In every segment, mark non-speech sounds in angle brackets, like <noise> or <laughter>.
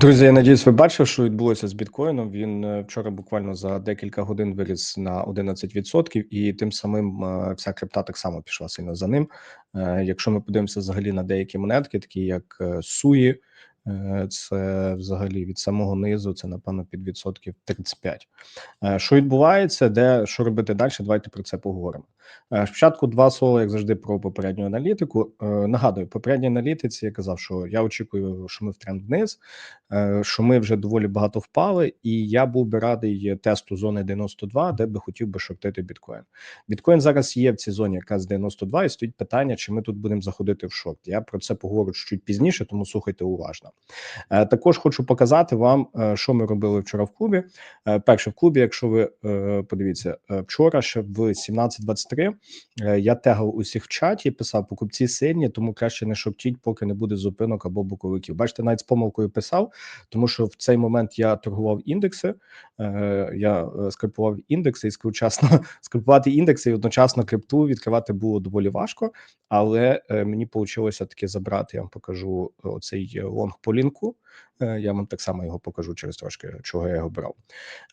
Друзі, я надіюсь, ви бачили, що відбулося з біткоїном. Він е, вчора буквально за декілька годин виріс на 11%, і тим самим е, вся крипта так само пішла сильно за ним. Е, Якщо ми подивимося взагалі на деякі монетки, такі як Суї, це взагалі від самого низу, це напевно під відсотків 35. Е, Що відбувається, де що робити далі? Давайте про це поговоримо. Е, Спочатку два слова, як завжди, про попередню аналітику. Е, Нагадую, попередній аналітиці я казав, що я очікую, що ми в тренд вниз, е, що ми вже доволі багато впали, і я був би радий тесту зони 92, де би хотів би шортити біткоін. Біткоін зараз є в цій зоні якраз 92, і стоїть питання, чи ми тут будемо заходити в шорт. Я про це поговорю чуть пізніше, тому слухайте уважно. Е, Також хочу показати вам, е, що ми робили вчора в клубі. Е, Перше в клубі, якщо ви подивіться, вчора ще в 17.23 е, я тегав усіх в чаті, писав покупці сильні, тому краще не шортіть, поки не буде зупинок або боковиків. Бачите, навіть з помилкою писав, тому що в цей момент я торгував індекси. Я скальпував індекси і скажу чесно, <laughs> скальпувати індекси і одночасно крипту відкривати було доволі важко, але мені вийшло таки забрати. Я вам покажу оцей лонг по лінку. Е, Я вам так само його покажу через трошки, чого я його брав.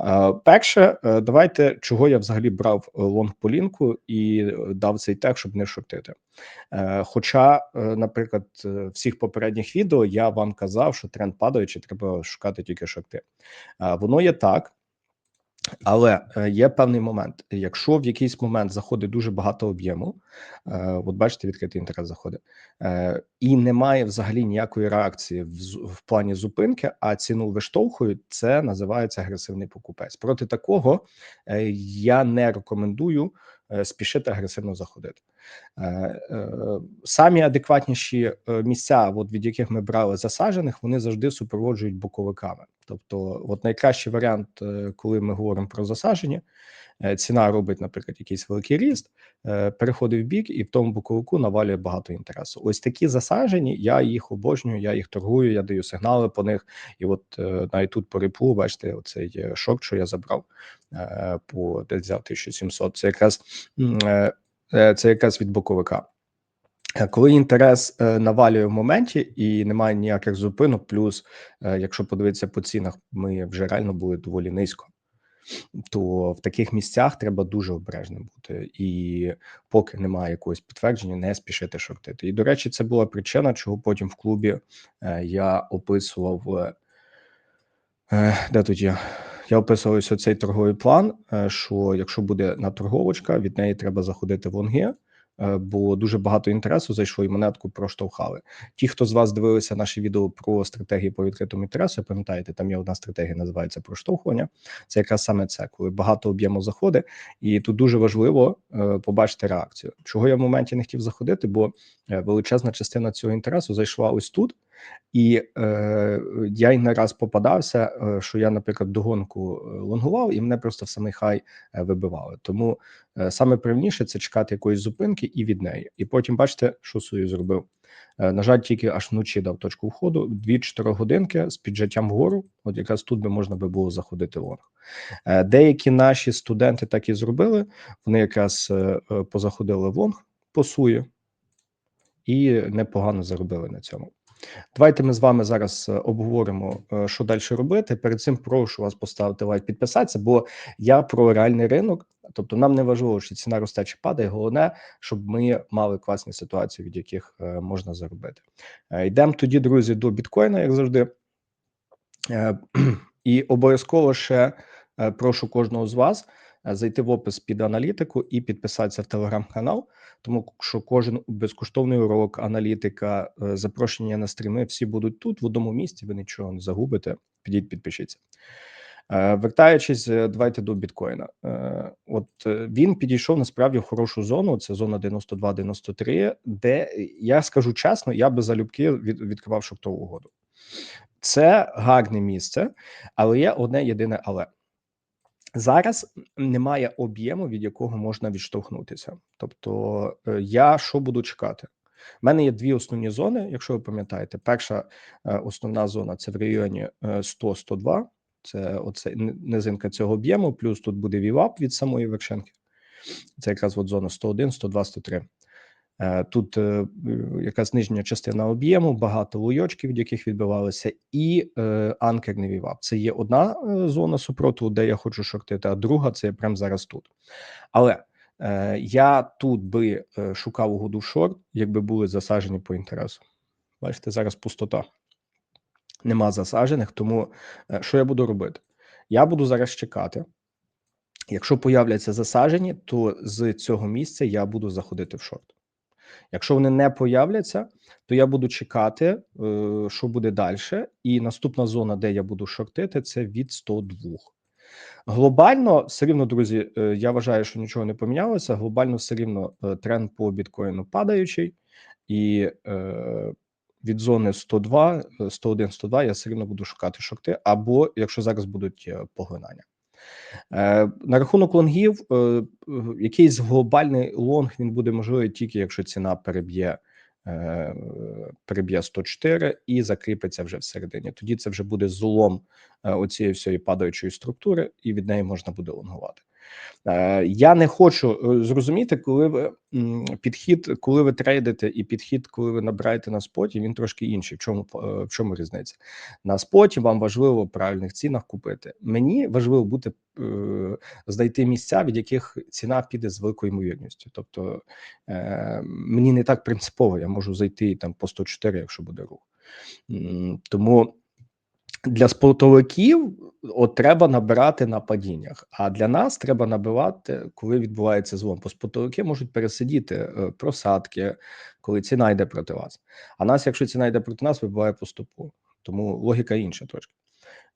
Е, Перше, е, давайте чого я взагалі брав лонг по лінку і дав цей тег, щоб не шортити. Хоча, наприклад, всіх попередніх відео я вам казав, що тренд падаючий, треба шукати тільки шорти. Воно є так. Але е, є певний момент. Якщо в якийсь момент заходить дуже багато об'єму, е, от бачите, відкритий інтерес заходить, е, і немає взагалі ніякої реакції в, плані зупинки, а ціну виштовхують, це називається агресивний покупець. Проти такого я не рекомендую спішити агресивно заходити. Е, е, Самі адекватніші е, місця, от від яких ми брали засаджених, вони завжди супроводжують боковиками. Тобто, от найкращий варіант, е, коли ми говоримо про засадження, е, ціна робить, наприклад, якийсь великий ріст, е, переходить в бік, і в тому боковику навалює багато інтересу. Ось такі засаджені, я їх обожнюю, я їх торгую, я даю сигнали по них. І от е, навіть тут по ріплу, бачите, оцей е, шок, що я забрав е, по десь взяв 1700, Це якраз е, е, це якраз від боковика. Е, Коли інтерес е, навалює в моменті і немає ніяких зупинок, плюс, е, якщо подивитися по цінах, ми вже реально були доволі низько, то в таких місцях треба дуже обережним бути. І поки немає якогось підтвердження, не спішити шортити. І до речі, це була причина, чого потім в клубі е, я описував. е, Е, де тут я? Я описував ось цей торговий план. Що якщо буде наторговочка, від неї треба заходити в лонги, бо дуже багато інтересу зайшло і монетку проштовхали. Ті, хто з вас дивилися наші відео про стратегії по відкритому інтересу, пам'ятаєте, там є одна стратегія, називається проштовхування. Це якраз саме це, коли багато об'єму заходи, і тут дуже важливо е, побачити реакцію. Чого я в моменті не хотів заходити, бо е, величезна частина цього інтересу зайшла ось тут. І е, я й не раз попадався, е, що я, наприклад, догонку е, лонгував, і мене просто в самий хай е, вибивали. Тому е, саме правильніше це чекати якоїсь зупинки і від неї. І потім бачите, що свою зробив. Е, на жаль, тільки аж вночі дав точку входу 2-4 годинки з піджаттям вгору. От якраз тут би можна би було заходити лонг. Е, деякі наші студенти так і зробили. Вони якраз е, позаходили в лонг по суї і непогано заробили на цьому. Давайте ми з вами зараз е, обговоримо, е, що далі робити. Перед цим прошу вас поставити лайк, підписатися, бо я про реальний ринок. Тобто, нам не важливо, що ціна росте чи падає. Головне, щоб ми мали класні ситуації, від яких е, можна заробити. Йдемо тоді, друзі, до біткоїна, як завжди. <clears throat> І обов'язково ще прошу кожного з вас зайти в опис під аналітику і підписатися в телеграм-канал, тому що кожен безкоштовний урок, аналітика, е, запрошення на стріми всі будуть тут в одному місці. Ви нічого не загубите. Підіть, підпишіться. Е, Вертаючись, е, давайте до біткоїна. Е, От е, він підійшов насправді в хорошу зону. Це зона 92-93, де е, я скажу чесно, я би залюбки від, відкривав шортову угоду. Це гарне місце, але є одне єдине але. Зараз немає об'єму, від якого можна відштовхнутися. Тобто, е, я що буду чекати? У мене є дві основні зони, якщо ви пам'ятаєте. Перша е, основна зона це в районі е, 100-102. Це оце низинка цього об'єму, плюс тут буде вівап від самої вершинки. Це якраз от зона 101, 102, 103. Е, тут е, якась нижня частина об'єму, багато луйочків, від яких відбивалися, і е, анкерний вівап. Це є одна зона супротиву, де я хочу шортити, а друга це прямо зараз тут. Але я тут би шукав угоду шорт, якби були засаджені по інтересу. Бачите, зараз пустота. Нема засаджених, тому що я буду робити? Я буду зараз чекати. Якщо появляться засаджені, то з цього місця я буду заходити в шорт. Якщо вони не появляться, то я буду чекати, е, що буде далі. І наступна зона, де я буду шортити, це від 102. Глобально все рівно, друзі. е, Я вважаю, що нічого не помінялося. Глобально все рівно е, тренд по біткоїну падаючий, і від зони 102, 101, 102 я все рівно буду шукати шорти, або якщо зараз будуть поглинання. Е, На рахунок лонгів, е, е, якийсь глобальний лонг він буде можливий тільки якщо ціна переб'є переб'є 104 і закріпиться вже всередині. Тоді це вже буде злом оцієї всієї падаючої структури, і від неї можна буде лонгувати. Е, Я не хочу е, зрозуміти, коли ви підхід, коли ви трейдите, і підхід, коли ви набираєте на споті, він трошки інший. В чому е, в чому різниця? На споті вам важливо в правильних цінах купити. Мені важливо бути знайти місця, від яких ціна піде з великою ймовірністю. Тобто мені не так принципово, я можу зайти там по 104, якщо буде рух. Тому для спортовиків от треба набирати на падіннях. А для нас треба набивати, коли відбувається злом. Бо спортовики можуть пересидіти е, просадки, коли ціна йде проти вас. А нас, якщо ціна йде проти нас, вибиває по стопу. Тому логіка інша трошки.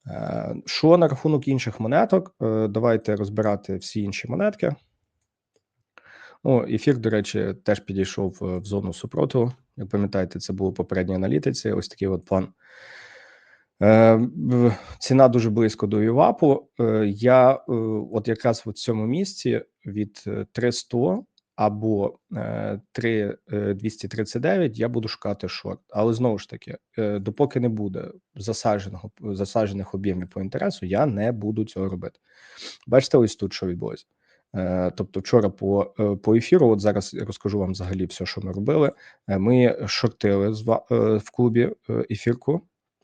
Е, Що на рахунок інших монеток? Е, Давайте розбирати всі інші монетки. Ну, ефір, до речі, теж підійшов в зону супротиву. Як пам'ятаєте, це було попередній аналітиці. Ось такий от план. Е, Ціна дуже близько до ЮВАПу. Е, Я е, от якраз в цьому місці від е, 300 або е, 3239 я буду шукати шорт. Але знову ж таки, допоки не буде засадженого засаджених об'ємів по інтересу, я не буду цього робити. Бачите, ось тут що відбулося. Тобто, вчора по, по ефіру, от зараз розкажу вам взагалі все, що ми робили. Ми шортили в клубі ефірку.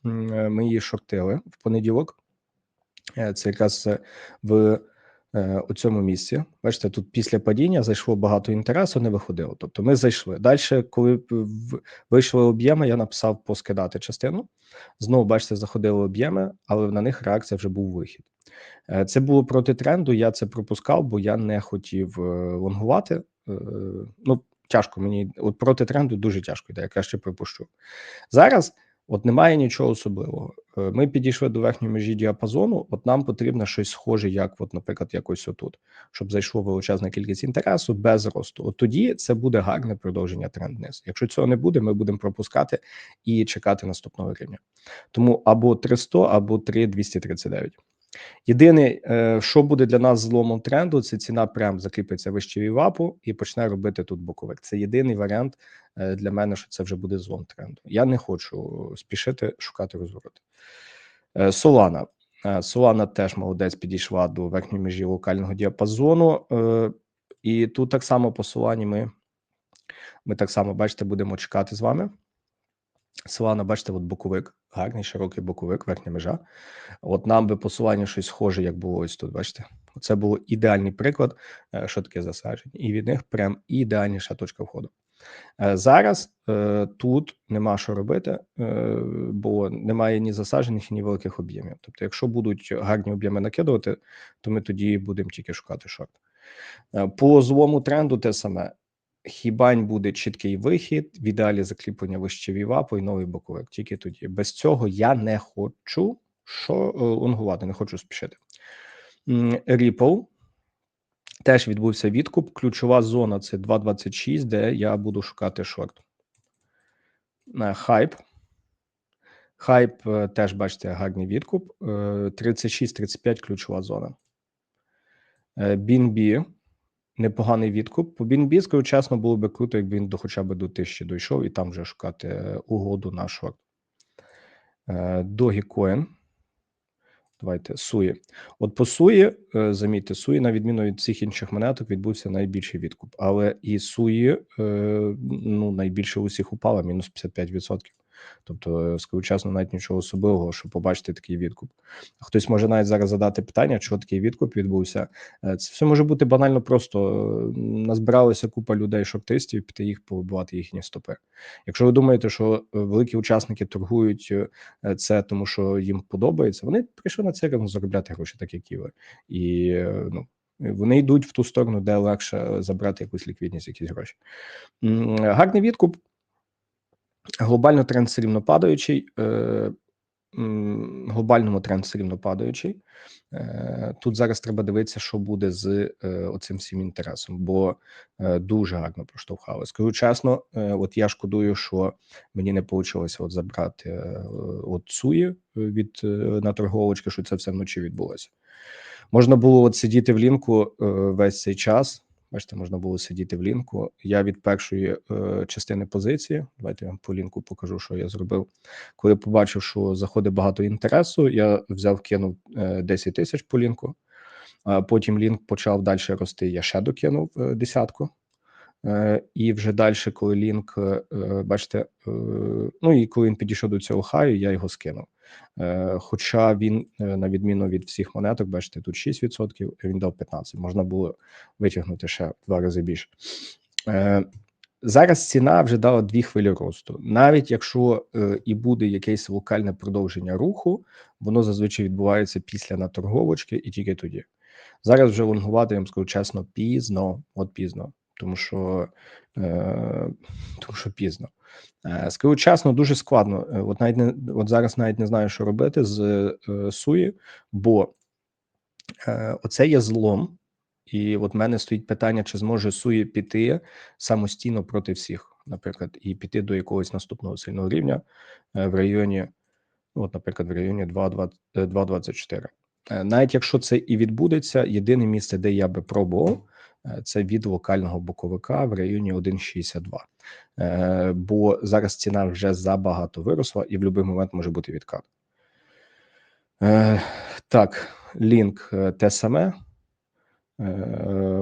Е, Ми її шортили в понеділок. Е, Це якраз е, в у цьому місці. Бачите, тут після падіння зайшло багато інтересу, не виходило. Тобто ми зайшли. Далі, коли вийшли об'єми, я написав поскидати частину. Знову, бачите, заходили об'єми, але на них реакція вже був вихід. Це було проти тренду. Я це пропускав, бо я не хотів лонгувати. Ну, тяжко мені. От проти тренду дуже тяжко йде, я краще пропущу. Зараз от немає нічого особливого. Е, Ми підійшли до верхньої межі діапазону. От нам потрібно щось схоже, як, от, наприклад, якось отут, щоб зайшло величезна кількість інтересу без росту. От тоді це буде гарне продовження тренд вниз. Якщо цього не буде, ми будемо пропускати і чекати наступного рівня. Тому або 300, або 3239. Єдине, е, що буде для нас зломом тренду, це ціна прям закріпиться вище вівапу і почне робити тут боковик. Це єдиний варіант е, для мене, що це вже буде злом тренду. Я не хочу спішити шукати розвороти. Солана. Солана теж молодець підійшла до верхньої межі локального діапазону. е, І тут так само по Солані ми, ми так само, бачите, будемо чекати з вами. Солана, бачите, от боковик, гарний широкий боковик, верхня межа. От нам би посилання щось схоже, як було ось тут. Бачите, це був ідеальний приклад, е, що таке засадження, і від них прям ідеальніша точка входу. Е, Зараз е, тут нема що робити, бо немає ні засаджених, ні великих об'ємів. Тобто, якщо будуть гарні об'єми накидувати, то ми тоді будемо тільки шукати шорт. По злому тренду те саме. Хібань буде чіткий вихід, в ідеалі закріплення вище вівапу і новий боковик. Тільки тоді. Без цього я не хочу що е, лонгувати, не хочу спішити. Ripple. Теж відбувся відкуп. Ключова зона це 2.26, де я буду шукати шорт. Е, Хайп. Хайп е, теж бачите гарний відкуп. Е, 36-35 ключова зона. BNB. Непоганий відкуп. По скажу чесно, було би круто, якби він до хоча б до 1000 дійшов і там вже шукати е, угоду на шорт. Е, Dogecoin. Давайте суї. От по суї, е, замітьте, суї, на відміну від всіх інших монеток, відбувся найбільший відкуп. Але і суї ну найбільше усіх упала, мінус 55%. Тобто, е, навіть нічого особливого, щоб побачити такий відкуп. Хтось може навіть зараз задати питання, чого такий відкуп відбувся. Е, Це все може бути банально просто. Е, Назбиралася купа людей, шортистів, піти їх повибивати їхні стопи. Якщо ви думаєте, що великі учасники торгують це, тому що їм подобається, вони прийшли на це ринок заробляти гроші, так як і ви. І ну. Вони йдуть в ту сторону, де легше забрати якусь ліквідність, якісь гроші. Гарний відкуп. Глобально тренд все рівно падаючий. Е, глобальному тренд все рівно падаючий. Е, Тут зараз треба дивитися, що буде з е, оцим всім інтересом, бо е, дуже гарно проштовхали. Скажу чесно, от я шкодую, що мені не вийшло от забрати от суї від на торговочки, що це все вночі відбулося. Можна було от сидіти в лінку весь цей час. Бачите, можна було сидіти в лінку. Я від першої е, частини позиції. Давайте я вам по лінку покажу, що я зробив. Коли побачив, що заходить багато інтересу, я взяв, кинув е, 10 тисяч по лінку. А потім лінк почав далі рости. Я ще докинув е, десятку. Е, і вже далі, коли лінк, е, е, бачите, ну і коли він підійшов до цього хаю, я його скинув. Хоча він, на відміну від всіх монеток, бачите, тут 6%, він дав 15%. Можна було витягнути ще в два рази більше. Зараз ціна вже дала дві хвилі росту. Навіть якщо і буде якесь локальне продовження руху, воно зазвичай відбувається після наторговочки і тільки тоді. Зараз вже лонгувати, я вам скажу чесно, пізно, от пізно, тому що, е, тому що пізно. Е, скажу чесно, дуже складно. Е, От навіть не от зараз навіть не знаю, що робити з суї, бо оце є злом. І от в мене стоїть питання, чи зможе Суї піти самостійно проти всіх, наприклад, і піти до якогось наступного сильного рівня в районі, ну, от, наприклад, в районі 2,20 е, 2,24. Е, Навіть якщо це і відбудеться, єдине місце, де я би пробував, це від локального боковика в районі 1,62. Е, Бо зараз ціна вже забагато виросла, і в будь-який момент може бути відкат. Е, Так, лінк е, те саме. Е,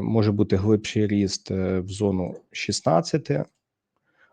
Може бути глибший ріст е, в зону 16.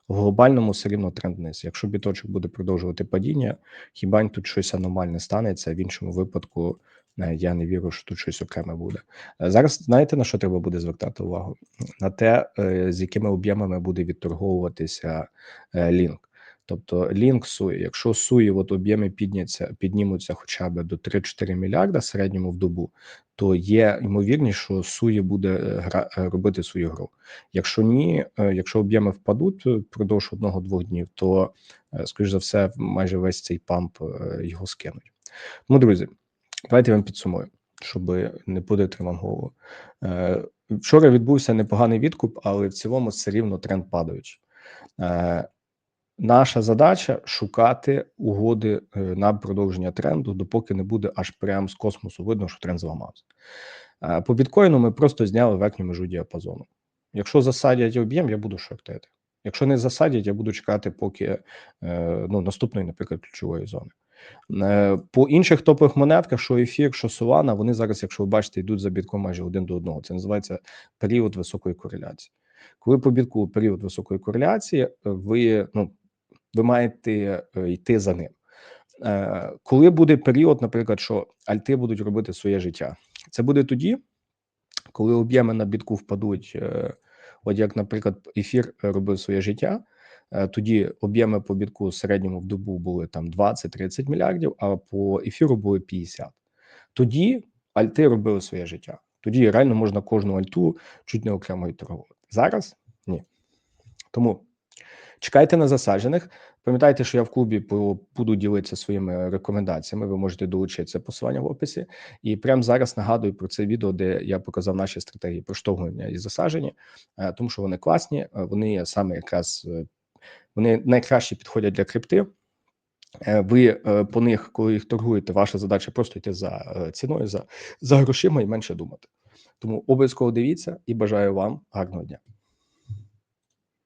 В глобальному все рівно тренд вниз. Якщо біточок буде продовжувати падіння, хіба тут щось аномальне станеться. В іншому випадку е, я не вірю, що тут щось окреме буде. Е, Зараз знаєте на що треба буде звертати увагу? На те, е, з якими об'ємами буде відторговуватися е, лінк. Тобто лінк суї, якщо суї от об'єми підняться, піднімуться хоча б до 3-4 мільярда середньому в добу, то є ймовірність, що суї буде е, гра, е, робити свою гру. Якщо ні, е, якщо об'єми впадуть е, впродовж одного-двох днів, то е, скоріш за все, майже весь цей памп е, його скинуть. Тому, друзі, давайте вам підсумую, щоб не подати вам голову. Е, Вчора відбувся непоганий відкуп, але в цілому все рівно тренд падаючий. Е, Наша задача шукати угоди е, на продовження тренду, допоки не буде аж прям з космосу видно, що тренд зламався. По біткоїну ми просто зняли верхню межу діапазону. Якщо засадять об'єм, я буду шортити. Якщо не засадять, я буду чекати, поки ну, наступної, наприклад, ключової зони. Е, По інших топових монетках, що ефір, що Solana, вони зараз, якщо ви бачите, йдуть за бітком майже один до одного. Це називається період високої кореляції. Коли по бітку період високої кореляції, ви ну ви маєте е, йти за ним. Е, Коли буде період, наприклад, що альти будуть робити своє життя, це буде тоді, коли об'єми на бітку впадуть. е, От як, наприклад, ефір робив своє життя, е, тоді об'єми по бітку середньому в добу були там 20-30 мільярдів, а по ефіру були 50. Тоді альти робили своє життя. Тоді реально можна кожну альту чуть не окремо і торгувати. Зараз ні. Тому чекайте на засаджених. Пам'ятайте, що я в клубі буду ділитися своїми рекомендаціями. Ви можете долучитися посилання в описі. І прямо зараз нагадую про це відео, де я показав наші стратегії проштовхування і засадження, е, тому що вони класні, е, вони саме якраз е, вони найкраще підходять для крипти. Е, Ви е, по них, коли їх торгуєте, ваша задача просто йти за е, ціною, за, за грошима і менше думати. Тому обов'язково дивіться і бажаю вам гарного дня.